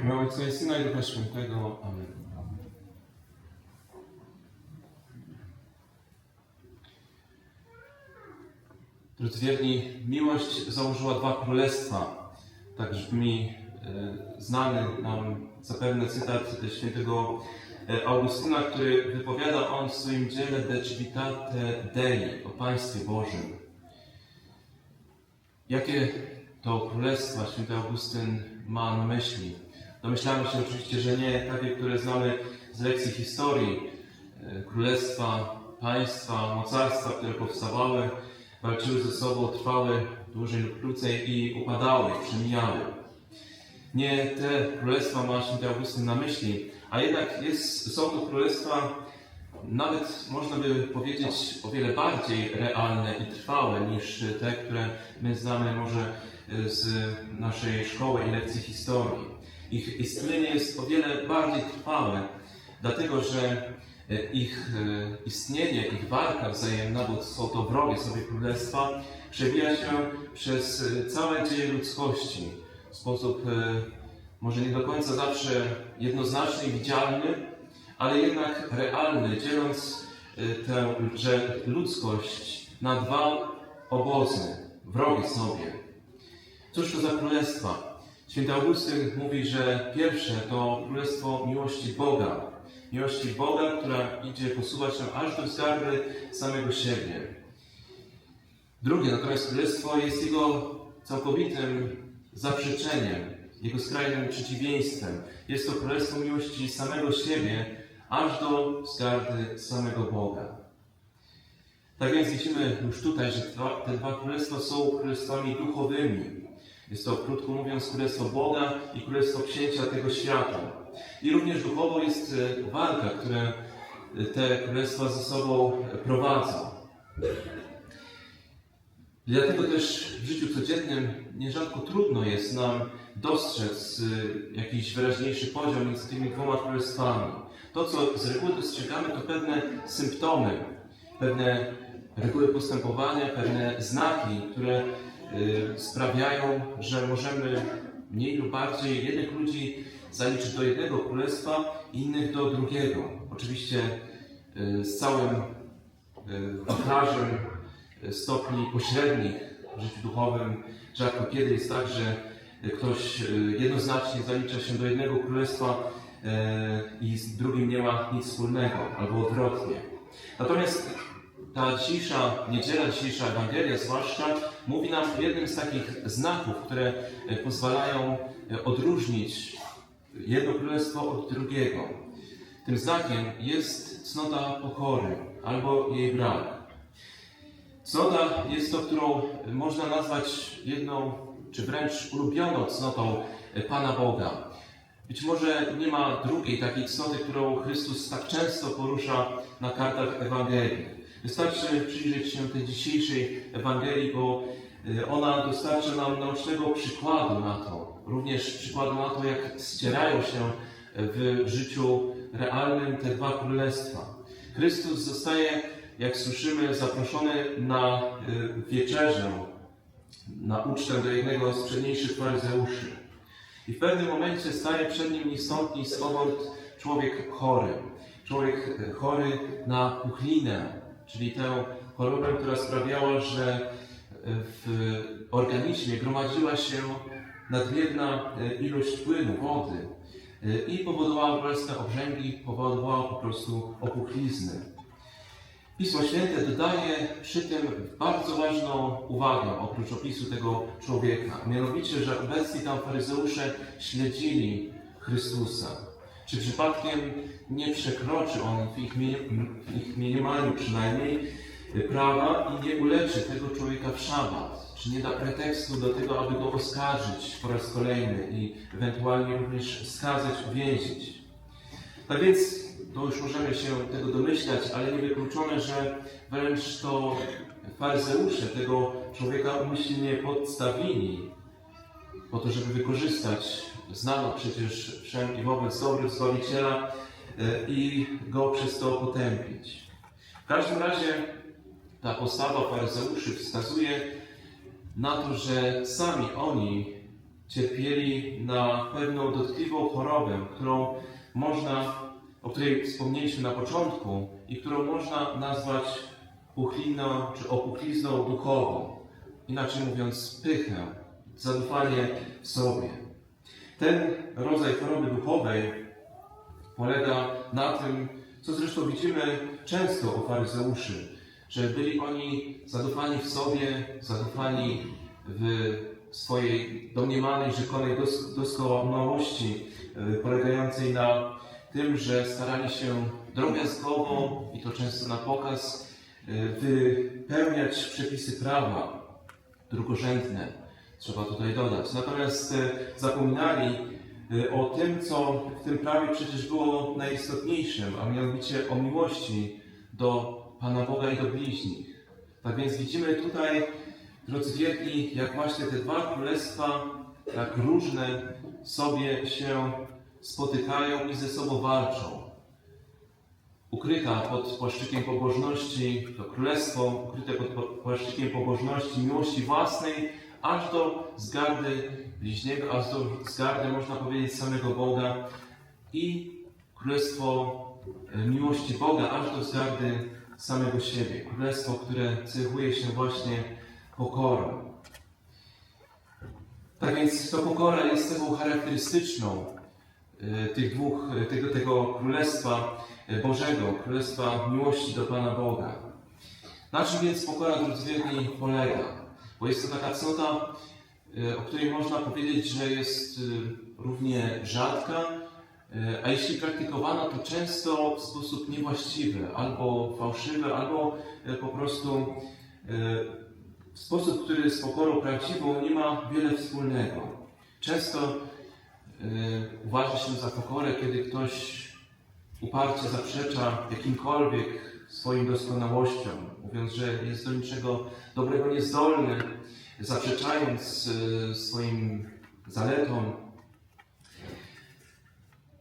Miał Ojca i Syna i Ducha Świętego. Amen. Drodzy wierni, miłość założyła dwa królestwa. Tak brzmi e, znany nam zapewne cytat świętego e, Augustyna, który wypowiada on w swoim dziele De Civitate Dei o Państwie Bożym. Jakie to królestwa święty Augustyn ma na myśli? Domyślamy się oczywiście, że nie takie, które znamy z lekcji historii. E, Królestwa, państwa, mocarstwa, które powstawały, walczyły ze sobą, trwały dłużej lub krócej i upadały, przemijały. Nie te królestwa ma święty Augustyn na myśli, a jednak jest, są to królestwa nawet można by powiedzieć o wiele bardziej realne i trwałe niż te, które my znamy może z naszej szkoły i lekcji historii. Ich istnienie jest o wiele bardziej trwałe, dlatego że ich e, istnienie, ich walka wzajemna, bo są to wrogie sobie królestwa, przewija się przez całe dzieje ludzkości w sposób e, może nie do końca zawsze jednoznaczny i widzialny, ale jednak realny, dzieląc tę że ludzkość na dwa obozy, wrogie sobie. Cóż to za królestwa? Święty Augustyn mówi, że pierwsze to królestwo miłości Boga. Miłości Boga, która idzie, posuwa się aż do wzgardy samego siebie. Drugie natomiast królestwo jest jego całkowitym zaprzeczeniem, jego skrajnym przeciwieństwem. Jest to królestwo miłości samego siebie, aż do wzgardy samego Boga. Tak więc widzimy już tutaj, że te dwa królestwa są królestwami duchowymi. Jest to, krótko mówiąc, królestwo Boga i królestwo księcia tego świata. I również duchowo jest e, walka, które te królestwa ze sobą prowadzą. Dlatego też w życiu codziennym nierzadko trudno jest nam dostrzec y, jakiś wyraźniejszy podział między tymi dwoma królestwami. To, co z reguły dostrzegamy, to pewne symptomy, pewne reguły postępowania, pewne znaki, które sprawiają, że możemy mniej lub bardziej jednych ludzi zaliczyć do jednego królestwa, innych do drugiego. Oczywiście y, z całym wachlarzem stopni pośrednich w życiu duchowym. Rzadko kiedy jest tak, że ktoś jednoznacznie zalicza się do jednego królestwa i z drugim nie ma nic wspólnego, albo odwrotnie. Natomiast ta dzisiejsza niedziela, dzisiejsza Ewangelia zwłaszcza mówi nam o jednym z takich znaków, które e, pozwalają e, odróżnić jedno królestwo od drugiego. Tym znakiem jest cnota pokory albo jej brak. Cnota jest to, którą można nazwać jedną, czy wręcz ulubioną cnotą Pana Boga. Być może nie ma drugiej takiej cnoty, którą Chrystus tak często porusza na kartach Ewangelii. Wystarczy przyjrzeć się tej dzisiejszej Ewangelii, bo ona dostarcza nam naocznego przykładu na to. Również przykładu na to, jak ścierają się w życiu realnym te dwa królestwa. Chrystus zostaje jak słyszymy, zaproszony na y, wieczerzę, na ucztę do jednego z przedniejszych faryzeuszy. I w pewnym momencie staje przed nim ni stąd, ni człowiek chory. Człowiek chory na puchlinę, czyli tę chorobę, która sprawiała, że y, w organizmie gromadziła się nadmierna ilość płynu, wody i powodowała bolesne obrzęgi, powodowała po prostu opuchlizny. Pismo Święte dodaje przy tym bardzo ważną uwagę, oprócz opisu tego człowieka. Mianowicie, że obecni tam faryzeusze śledzili Chrystusa. Czy przypadkiem nie przekroczy on w ich, w ich przynajmniej prawa i nie uleczy tego człowieka w szabat? Czy nie da pretekstu do tego, aby go oskarżyć po raz kolejny i ewentualnie również skazać, uwięzić? Tak więc to już możemy się tego domyślać, ale niewykluczone, że wręcz to faryzeusze tego człowieka umyślnie podstawili po to, żeby wykorzystać znano przecież wszem i wobec dobry Zbawiciela e, i go przez to potępić. W każdym razie ta postawa faryzeuszy wskazuje na to, że sami oni cierpieli na pewną dotkliwą chorobę, którą można, o której wspomnieliśmy na początku i którą można nazwać puchliną czy opuchlizną duchową. Inaczej mówiąc, pychę, zadufanie w sobie. Ten rodzaj choroby duchowej polega na tym, co zresztą widzimy często u faryzeuszy, że byli oni zadufani w sobie, zadufani w swojej domniemanej, rzekonej dos- doskonałości, y, polegającej na tym, że starali się drobiazgowo i to często na pokaz y, wypełniać przepisy prawa, drugorzędne, trzeba tutaj dodać. Natomiast e, zapominali e, o tym, co w tym prawie przecież było najistotniejszym, a mianowicie o miłości do Pana Boga i do bliźnich. Tak więc widzimy tutaj, drodzy wierni, jak właśnie te dwa królestwa, tak różne sobie się spotykają i ze sobą walczą. Ukryta pod płaszczykiem pobożności, to królestwo ukryte pod po- płaszczykiem pobożności, miłości własnej, aż do zgardy bliźniego, aż do zgardy, można powiedzieć, samego Boga i królestwo e, miłości Boga, aż do zgardy samego siebie. Królestwo, które cechuje się właśnie pokorą. Tak więc to pokora jest cechą charakterystyczną e, tych dwóch, e, tego, tego Królestwa Bożego, Królestwa miłości do Pana Boga. Na czym więc pokora, drodzy wierni, polega? Bo jest to taka cnota, e, o której można powiedzieć, że jest e, równie rzadka, e, a jeśli praktykowana, to często w sposób niewłaściwy, albo fałszywy, albo po prostu w sposób, który z pokorą prawdziwą nie ma wiele wspólnego. Często uważa się za pokorę, kiedy ktoś uparcie zaprzecza jakimkolwiek swoim doskonałościom, mówiąc, że jest do niczego dobrego niezdolny, zaprzeczając e, swoim zaletom.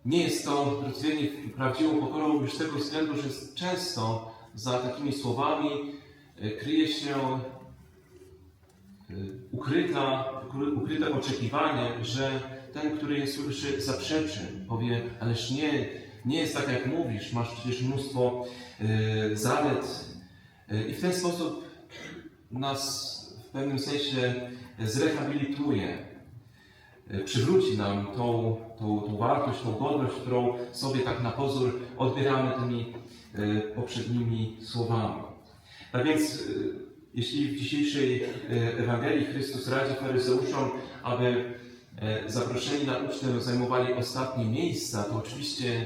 Nie jest to, drodzy prawdziwą pokorą już z tego względu, że często za takimi słowami e, kryje się e, ukryta, ukryte oczekiwanie, że ten, który je słyszy, zaprzeczy, powie, ależ nie, nie jest tak jak mówisz, masz przecież mnóstwo e, zalet. E, I w ten sposób nas w pewnym sensie zrehabilituje, e, przywróci nam tą, tą, tą wartość, tą godność, którą sobie tak na pozór odbieramy tymi e, poprzednimi słowami. Tak więc, jeśli w dzisiejszej Ewangelii Chrystus radzi faryzeuszom, aby e, zaproszeni na ucztę zajmowali ostatnie miejsca, to oczywiście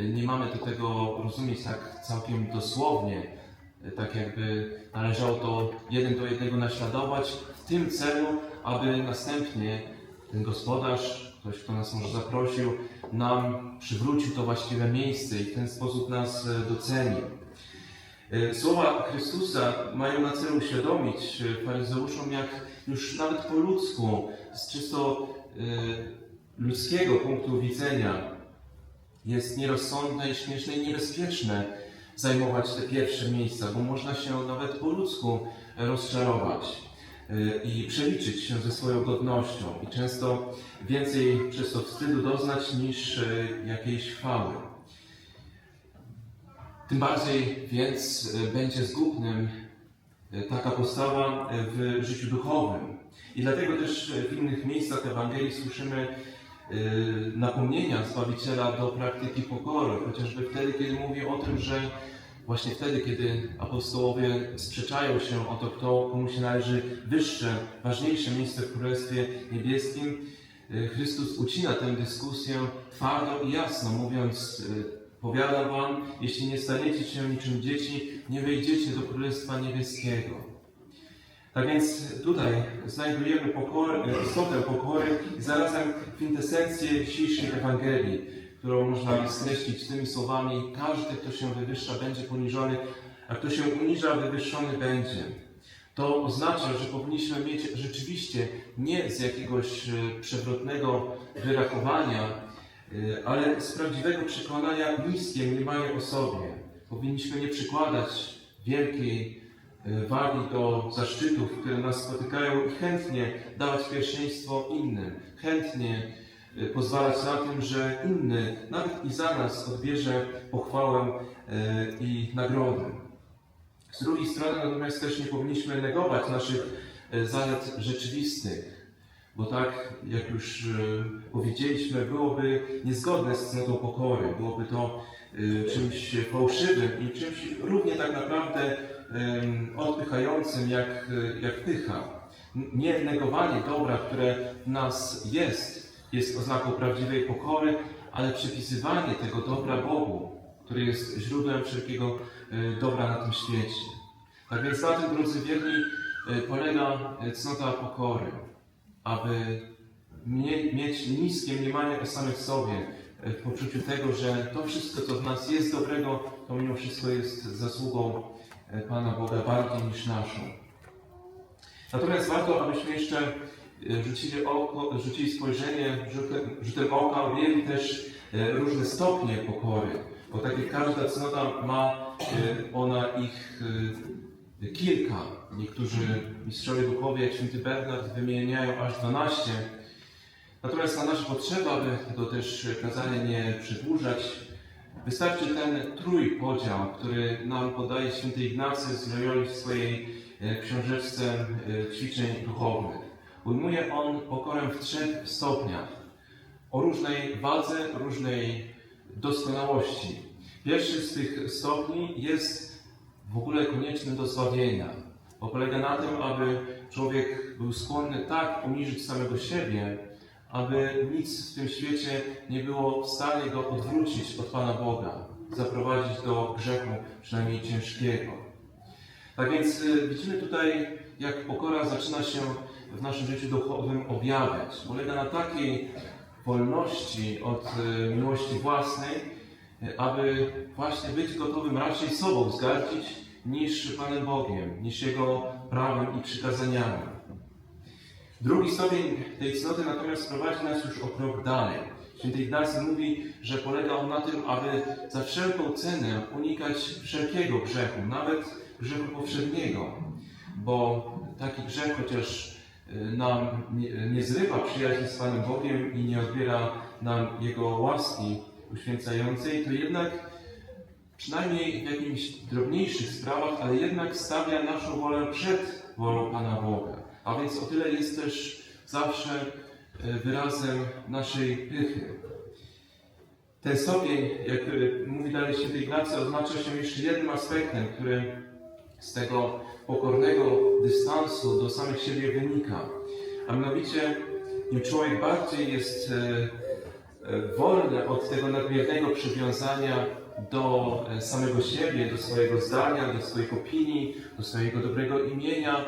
nie mamy do tego rozumieć tak całkiem dosłownie, tak jakby należało to jeden do jednego naśladować w tym celu, aby następnie ten gospodarz, ktoś, kto nas może zaprosił, nam przywrócił to właściwe miejsce i w ten sposób nas e, docenił. E, Słowa Chrystusa mają na celu uświadomić e, faryzeuszom, jak już nawet po ludzku, z czysto ludzkiego punktu widzenia, jest nierozsądne i śmieszne i niebezpieczne zajmować te pierwsze miejsca, bo można się nawet po ludzku rozczarować e, i przeliczyć się ze swoją godnością i często więcej przez to wstydu doznać niż e, jakiejś chwały. Tym bardziej więc e, będzie zgubnym taka postawa w życiu duchowym. I dlatego też w innych miejscach Ewangelii słyszymy napomnienia Zbawiciela do praktyki pokory, chociażby wtedy, kiedy mówi o tym, że właśnie wtedy, kiedy apostołowie sprzeczają się o to, kto, komu się należy wyższe, ważniejsze miejsce w Królestwie Niebieskim, e, Chrystus ucina tę dyskusję twardo i jasno, mówiąc e, Powiadam wam, jeśli nie staniecie się niczym dzieci, nie wejdziecie do Królestwa Niebieskiego. Tak więc tutaj znajdujemy pokorę, istotę pokory i zarazem kwintesencję dzisiejszej Ewangelii, którą można by skreślić tymi słowami każdy, kto się wywyższa, będzie poniżony, a kto się uniża, wywyższony będzie. To oznacza, że powinniśmy mieć rzeczywiście nie z jakiegoś e, przewrotnego wyrachowania, Y, ale z prawdziwego przekonania niskie mniemania o sobie. Powinniśmy nie przykładać wielkiej e, wagi do zaszczytów, które nas spotykają i chętnie dawać pierwszeństwo innym, chętnie e, pozwalać na tym, że inny nawet i za nas odbierze pochwałę e, i nagrodę. Z drugiej strony natomiast też nie powinniśmy negować naszych zalet rzeczywistych, bo tak jak już powiedzieliśmy, byłoby niezgodne z cnotą pokory, byłoby to czymś fałszywym i czymś równie tak naprawdę odpychającym jak, e, jak pycha. Nie negowanie dobra, które w nas jest, jest oznaką prawdziwej pokory, ale przypisywanie tego dobra Bogu, który jest źródłem wszelkiego e, dobra na tym świecie. Tak więc na tym, drodzy wierni, e, polega cnota pokory, aby mie- mieć niskie mniemanie o samych sobie, w poczuciu tego, że to wszystko, co w nas jest dobrego, to mimo wszystko jest zasługą Pana Boga bardziej niż naszą. Natomiast warto, abyśmy jeszcze e, rzucili, oko, rzucili spojrzenie rzutem, oka, objęli też e, różne stopnie pokory, bo tak jak każda cnota ma e, ona ich kilka. Niektórzy mistrzowie duchowi, jak święty Bernard, wymieniają aż 12. Natomiast na nasze potrzeby, aby tego też kazania nie przedłużać, wystarczy ten trójpodział, który nam podaje święty Ignacy z Loyoli w swojej e, książeczce e, ćwiczeń duchowych. Ujmuje on pokorę w trzech stopniach, o różnej wadze, różnej doskonałości. Pierwszy z tych stopni jest w ogóle konieczny do zbawienia, bo polega na tym, aby człowiek był skłonny tak uniżyć samego siebie, aby nic w tym świecie nie było w stanie go odwrócić od Pana Boga, zaprowadzić do grzechu, przynajmniej ciężkiego. Tak więc y, widzimy tutaj, jak pokora zaczyna się w naszym życiu duchowym objawiać. Polega na takiej wolności od y, miłości własnej, y, aby właśnie być gotowym raczej sobą zgardzić niż Panem Bogiem, niż Jego prawem i przykazaniami. Drugi stopień tej cnoty natomiast prowadzi nas już o krok dalej. Święty Ignacy mówi, że polega on na tym, aby za wszelką cenę unikać wszelkiego grzechu, nawet grzechu powszedniego, bo taki grzech, chociaż y, nam nie, zrywa przyjaźni z Panem Bogiem i nie odbiera nam Jego łaski uświęcającej, to jednak przynajmniej w jakichś drobniejszych sprawach, ale jednak stawia naszą wolę przed wolą Pana Boga. A więc o tyle jest też zawsze e, wyrazem naszej pychy. Ten stopień, jak e, mówi dalej święty Ignacy, oznacza się jeszcze jednym aspektem, który z tego pokornego dystansu do samych siebie wynika. A mianowicie, im człowiek bardziej jest e, wolny od tego nadmiernego przywiązania do samego siebie, do swojego zdania, do swoich opinii, do swojego dobrego imienia,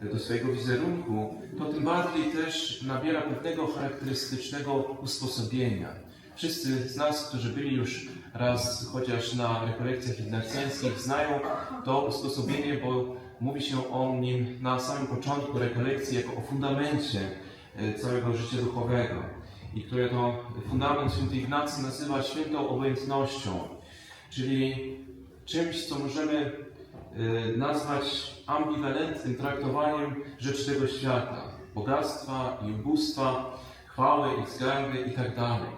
do swojego wizerunku, to tym bardziej też nabiera pewnego charakterystycznego usposobienia. Wszyscy z nas, którzy byli już raz chociaż na rekolekcjach ignacjańskich, znają to usposobienie, bo mówi się o nim na samym początku rekolekcji jako o fundamencie e, całego życia duchowego i które to fundament święty Ignacy nazywa świętą obojętnością, czyli czymś, co możemy nazwać ambiwalentnym traktowaniem rzeczy tego świata, bogactwa i ubóstwa, chwały i względy i dalej.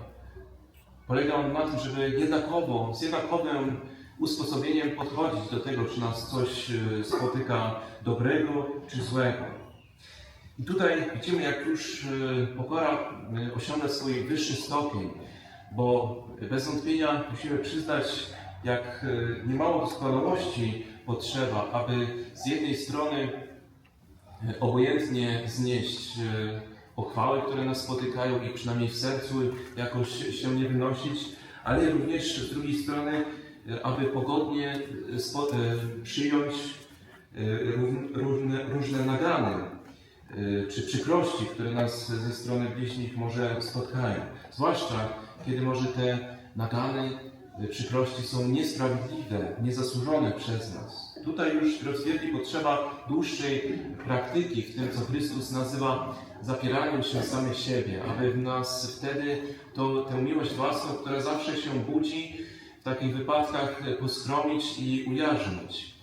Polega on na tym, żeby jednakowo, z jednakowym usposobieniem podchodzić do tego, czy nas coś e, spotyka dobrego czy złego. I tutaj widzimy, jak już e, pokora osiąga swój wyższy stopień, bo bez wątpienia musimy przyznać, jak niemało doskonałości potrzeba, aby z jednej strony e, obojętnie znieść e, pochwały, które nas spotykają i przynajmniej w sercu jakoś się nie wynosić, ale również z drugiej strony, e, aby pogodnie przyjąć różne, różne nagany czy przykrości, które nas ze strony bliźnich może spotkają. Zwłaszcza kiedy może te nagany, przykrości są niesprawiedliwe, niezasłużone przez nas. Tutaj już, drodzy wierni, potrzeba dłuższej praktyki w tym, co Chrystus nazywa zapieraniem się samych siebie, aby w nas wtedy to, tę miłość własną, która zawsze się budzi, w takich wypadkach poskromić i ujarzmić.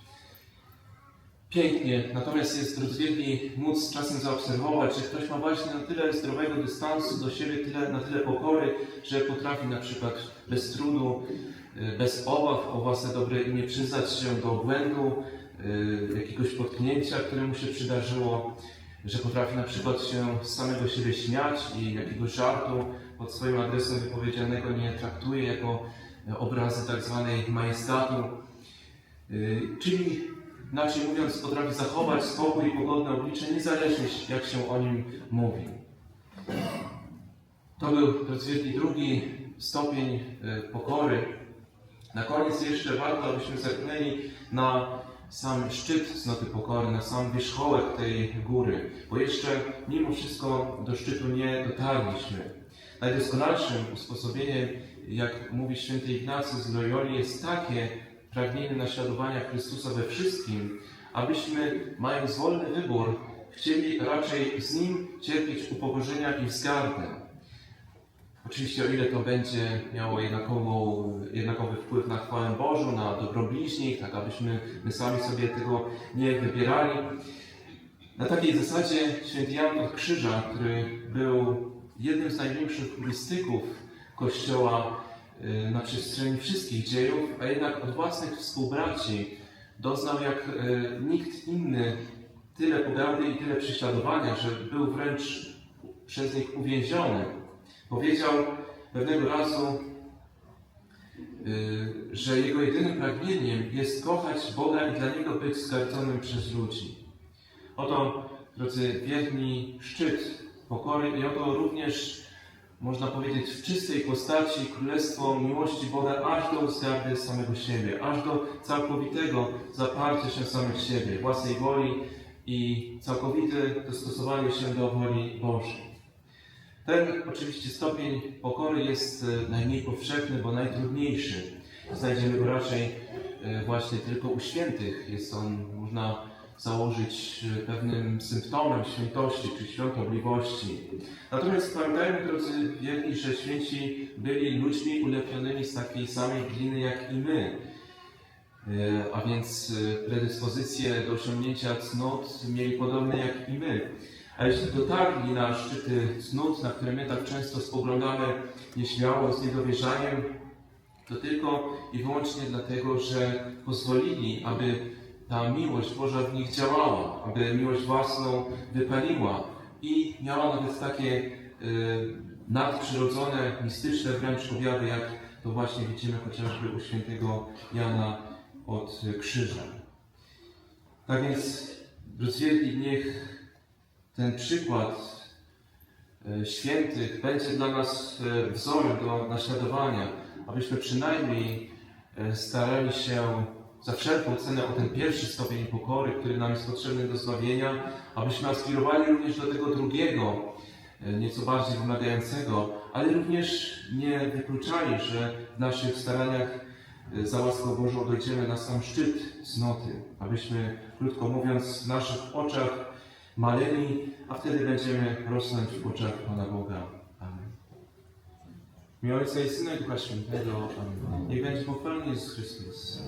Pięknie, natomiast jest rozwiedni móc czasem zaobserwować, że ktoś ma właśnie na tyle zdrowego dystansu do siebie, tyle, na tyle pokory, że potrafi na przykład bez trudu, y, bez obaw o własne dobre imię przyznać się do błędu, y, jakiegoś potknięcia, które mu się przydarzyło, że potrafi na przykład się z samego siebie śmiać i jakiegoś żartu pod swoim adresem wypowiedzianego nie traktuje jako obrazy tak zwanej majestatu. Y, Czyli inaczej mówiąc, potrafi zachować spokój i pogodne oblicze, niezależnie jak się o nim mówi. To był rozwiedli drugi stopień y, pokory. Na koniec jeszcze warto, abyśmy zerknęli na sam szczyt cnoty pokory, na sam wierzchołek tej góry, bo jeszcze mimo wszystko do szczytu nie dotarliśmy. Najdoskonalszym usposobieniem, jak mówi święty Ignacy z Loyoli, jest takie pragnienie naśladowania Chrystusa we wszystkim, abyśmy, mając wolny wybór, chcieli raczej z Nim cierpieć upokorzenia i wzgardę. Oczywiście, o ile to będzie miało jednakową, jednakowy wpływ na chwałę Bożą, na dobro bliźnich, tak abyśmy my sami sobie tego nie wybierali. Na takiej zasadzie święty Jan od Krzyża, który był jednym z największych mistyków Kościoła na przestrzeni wszystkich dziejów, a jednak od własnych współbraci doznał jak y, nikt inny tyle pogardy i tyle prześladowania, że był wręcz przez nich uwięziony. Powiedział pewnego razu, y, że jego jedynym pragnieniem jest kochać Boga i dla Niego być zgardzonym przez ludzi. Oto, drodzy wierni, szczyt pokory i oto również, można powiedzieć, w czystej postaci królestwo miłości Boga aż do wzgardy samego siebie, aż do całkowitego zaparcia się samych siebie, własnej woli i całkowite dostosowanie się do woli Bożej. Ten oczywiście stopień pokory jest e, najmniej powszechny, bo najtrudniejszy. Znajdziemy go raczej e, właśnie tylko u świętych. Jest on, można założyć e, pewnym symptomem świętości czy świątobliwości. Natomiast pamiętajmy, drodzy wierni, że święci byli ludźmi ulepionymi z takiej samej gliny jak i my. E, A więc e, predyspozycje do osiągnięcia cnót mieli podobne jak i my. A jeśli dotarli na szczyty cnót, na które my tak często spoglądamy nieśmiało, z niedowierzaniem, to tylko i wyłącznie dlatego, że pozwolili, aby ta miłość Boża w nich działała, aby miłość własną wypaliła i miała nawet takie y, nadprzyrodzone, mistyczne wręcz objawy, jak to właśnie widzimy chociażby u świętego Jana od krzyża. Tak więc, rozwiedli niech ten przykład e, świętych będzie dla nas e, wzorem do naśladowania, abyśmy przynajmniej e, starali się za wszelką cenę o ten pierwszy stopień pokory, który nam jest potrzebny do zbawienia, abyśmy aspirowali również do tego drugiego, e, nieco bardziej wymagającego, ale również nie wykluczali, że w naszych staraniach e, za łaską Bożą dojdziemy na sam szczyt cnoty, abyśmy, krótko mówiąc, w naszych oczach maleni, a wtedy będziemy rosnąć w oczach Pana Boga. Amen. W imię Ojca i Syna i Ducha Świętego. Amen. Niech będzie pochwalony Jezus Chrystus.